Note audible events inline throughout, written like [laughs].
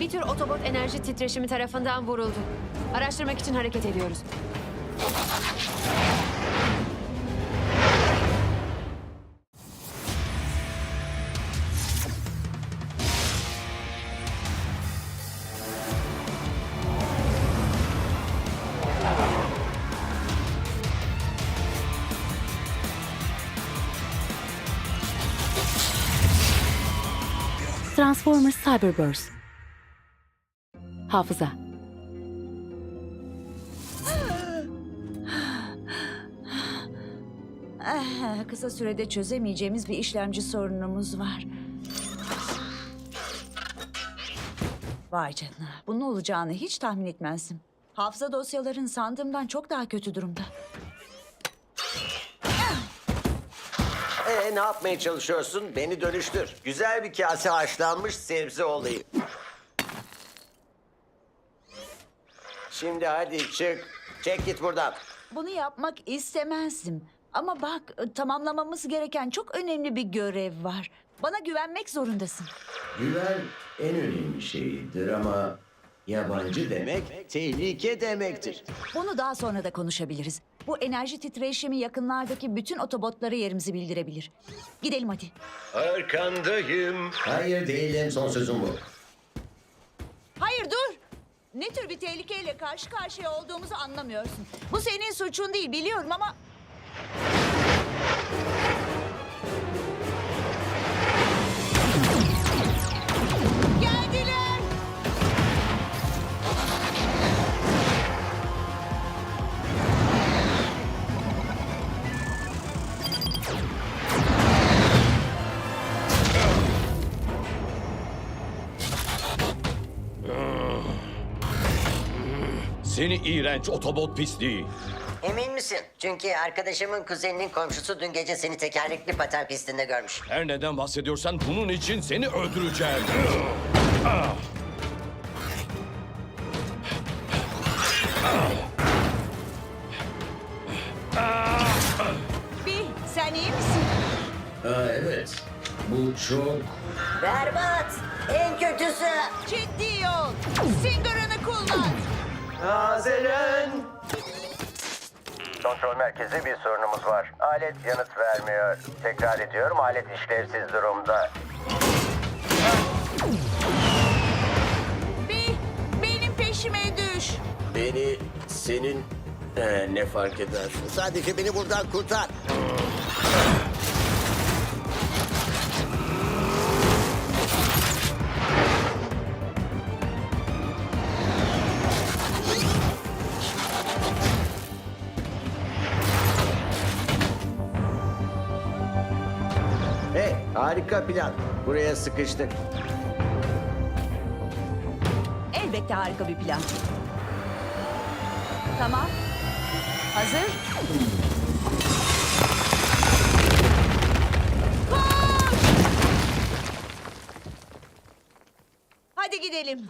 Bir tür otobot enerji titreşimi tarafından vuruldu. Araştırmak için hareket ediyoruz. Transformers Cyberverse Hafıza Ah, kısa sürede çözemeyeceğimiz bir işlemci sorunumuz var. Vay canına. Bunun olacağını hiç tahmin etmezdim. Hafıza dosyaların sandığımdan çok daha kötü durumda. Ee, ne yapmaya çalışıyorsun? Beni dönüştür. Güzel bir kase haşlanmış sebze olayım. Şimdi hadi çık. Çek git buradan. Bunu yapmak istemezdim. Ama bak tamamlamamız gereken çok önemli bir görev var. Bana güvenmek zorundasın. Güven en önemli şeyidir ama yabancı demek tehlike demektir. Bunu daha sonra da konuşabiliriz. Bu enerji titreşimi yakınlardaki bütün otobotlara yerimizi bildirebilir. Gidelim hadi. Arkandayım. Hayır değilim son sözüm bu. Hayır dur. Ne tür bir tehlikeyle karşı karşıya olduğumuzu anlamıyorsun. Bu senin suçun değil biliyorum ama... Seni iğrenç otobot pisliği. Emin misin? Çünkü arkadaşımın kuzeninin komşusu dün gece seni tekerlekli paten pistinde görmüş. Her neden bahsediyorsan bunun için seni öldüreceğim. Bil sen iyi misin? Aa, evet. Bu çok... Berbat! En kötüsü! Ciddi ol. Singarını kullan. Hazırın. Kontrol merkezi bir sorunumuz var. Alet yanıt vermiyor. Tekrar ediyorum alet işlevsiz durumda. Bil benim peşime düş. Beni senin Ee, ne fark eder? Sadece beni buradan kurtar. Harika plan. Buraya sıkıştık. Elbette harika bir plan. Tamam. Hazır. Koş! Hadi gidelim.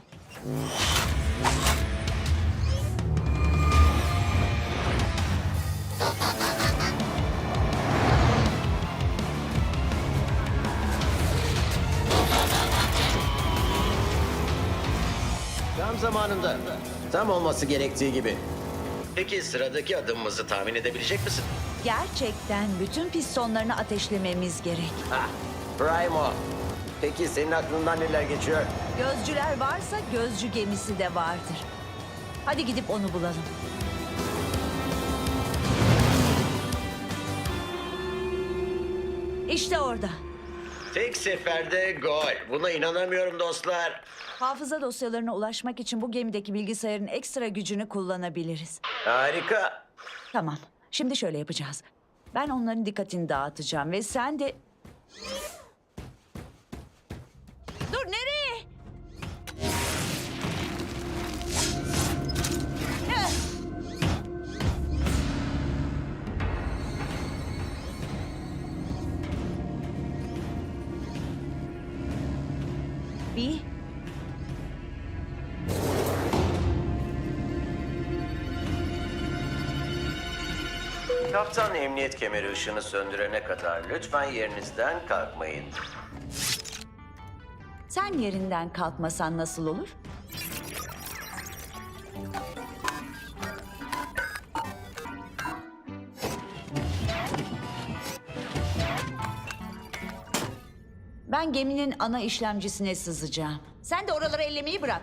Zamanında. Tam olması gerektiği gibi. Peki sıradaki adımımızı tahmin edebilecek misin? Gerçekten bütün pistonlarını ateşlememiz gerek. Ah, Primo. Peki senin aklından neler geçiyor? Gözcüler varsa gözcü gemisi de vardır. Hadi gidip onu bulalım. İşte orada. Tek seferde gol. Buna inanamıyorum dostlar. Hafıza dosyalarına ulaşmak için bu gemideki bilgisayarın ekstra gücünü kullanabiliriz. Harika. Tamam. Şimdi şöyle yapacağız. Ben onların dikkatini dağıtacağım ve sen de... Bir Kaptan emniyet kemeri ışını söndürene kadar lütfen yerinizden kalkmayın. Sen yerinden kalkmasan nasıl olur? Ben geminin ana işlemcisine sızacağım. Sen de oraları ellemeyi bırak.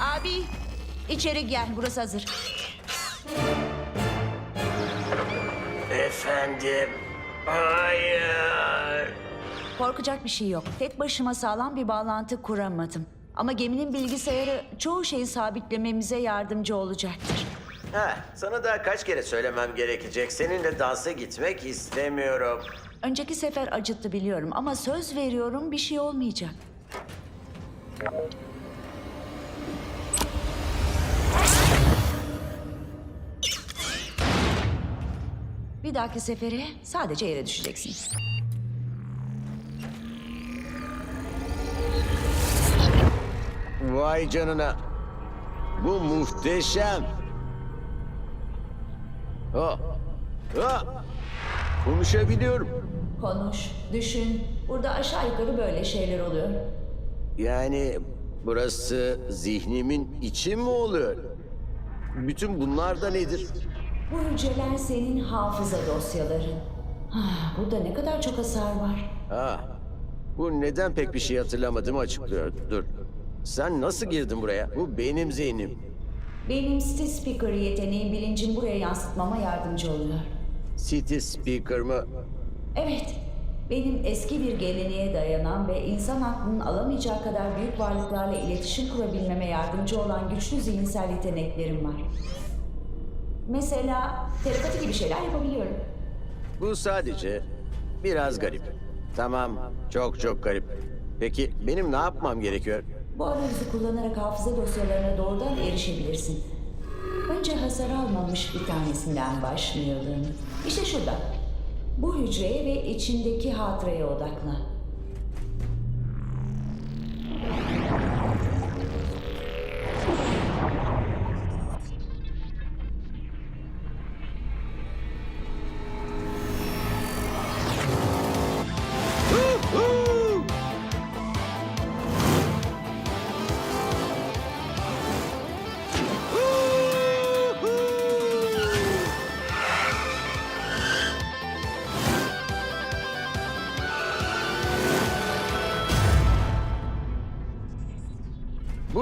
Abi, içeri gel. Burası hazır. Efendim. Hayır. Korkacak bir şey yok. Tek başıma sağlam bir bağlantı kuramadım. Ama geminin bilgisayarı çoğu şeyi sabitlememize yardımcı olacaktır. Ha, sana daha kaç kere söylemem gerekecek. Seninle dansa gitmek istemiyorum. Önceki sefer acıttı biliyorum ama söz veriyorum bir şey olmayacak. Bir dahaki sefere sadece yere düşeceksin. Vay canına. Bu muhteşem. Ha. Ha. Konuşabiliyorum. Konuş, düşün. Burada aşağı yukarı böyle şeyler oluyor. Yani burası zihnimin içi mi oluyor? Bütün bunlar da nedir? Bu hücreler senin hafıza dosyaların. Ah, Burada ne kadar çok hasar var. Ha. Bu neden pek bir şey hatırlamadığımı açıklıyor. Dur. Sen nasıl girdin buraya? Bu benim zihnim. Benim City Speaker yeteneğim bilincin buraya yansıtmama yardımcı oluyor. City Speaker mı? Evet, benim eski bir geleneğe dayanan ve insan aklının alamayacağı kadar büyük varlıklarla iletişim kurabilmeme yardımcı olan güçlü zihinsel yeteneklerim var. Mesela telepati gibi şeyler yapabiliyorum. Bu sadece biraz garip. Tamam, çok çok garip. Peki benim ne yapmam gerekiyor? Bu arayüzü kullanarak hafıza dosyalarına doğrudan erişebilirsin. Önce hasar almamış bir tanesinden başlayalım. İşte şurada. Bu hücreye ve içindeki hatıraya odaklan.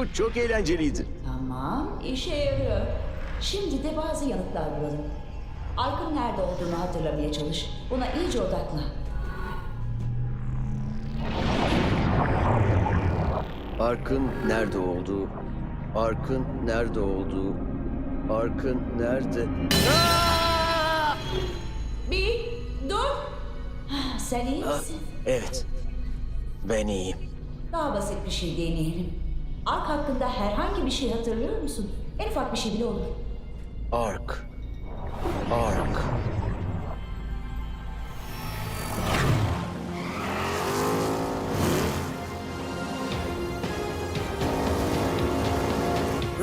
Bu çok eğlenceliydi. Tamam, işe yarıyor. Şimdi de bazı yanıtlar bulalım. Arkın nerede olduğunu hatırlamaya çalış. Buna iyice odaklan. Arkın nerede olduğu, Arkın nerede olduğu, Arkın nerede? Bir, dur. Sen iyi misin? Evet, ben iyiyim. Daha basit bir şey deneyelim. Ark hakkında herhangi bir şey hatırlıyor musun? En ufak bir şey bile olur. Ark, Ark.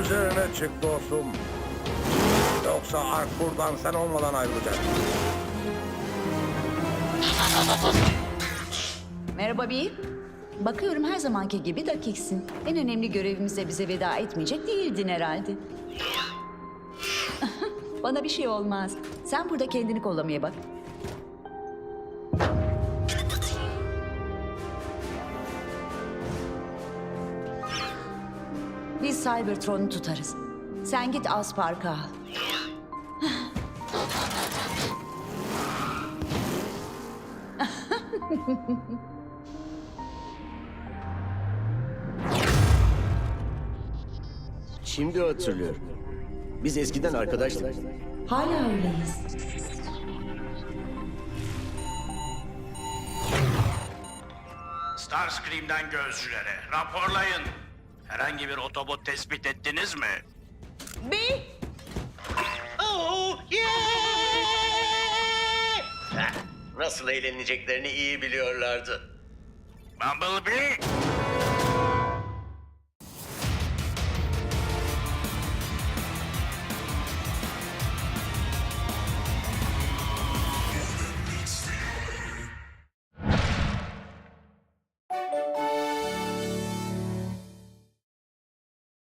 Üzerine çık dostum. Yoksa Ark buradan sen olmadan ayrılacak. Merhaba bir. Bakıyorum her zamanki gibi dakiksin. En önemli görevimize bize veda etmeyecek değildin herhalde. [laughs] Bana bir şey olmaz. Sen burada kendini kollamaya bak. Biz Cybertron'u tutarız. Sen git Aspark'ı al. [laughs] Şimdi hatırlıyorum. Biz eskiden arkadaştık. Hala öyleyiz. Starscream'den gözcülere raporlayın. Herhangi bir otobot tespit ettiniz mi? Bir. Heh, Nasıl eğleneceklerini iyi biliyorlardı. Bumblebee?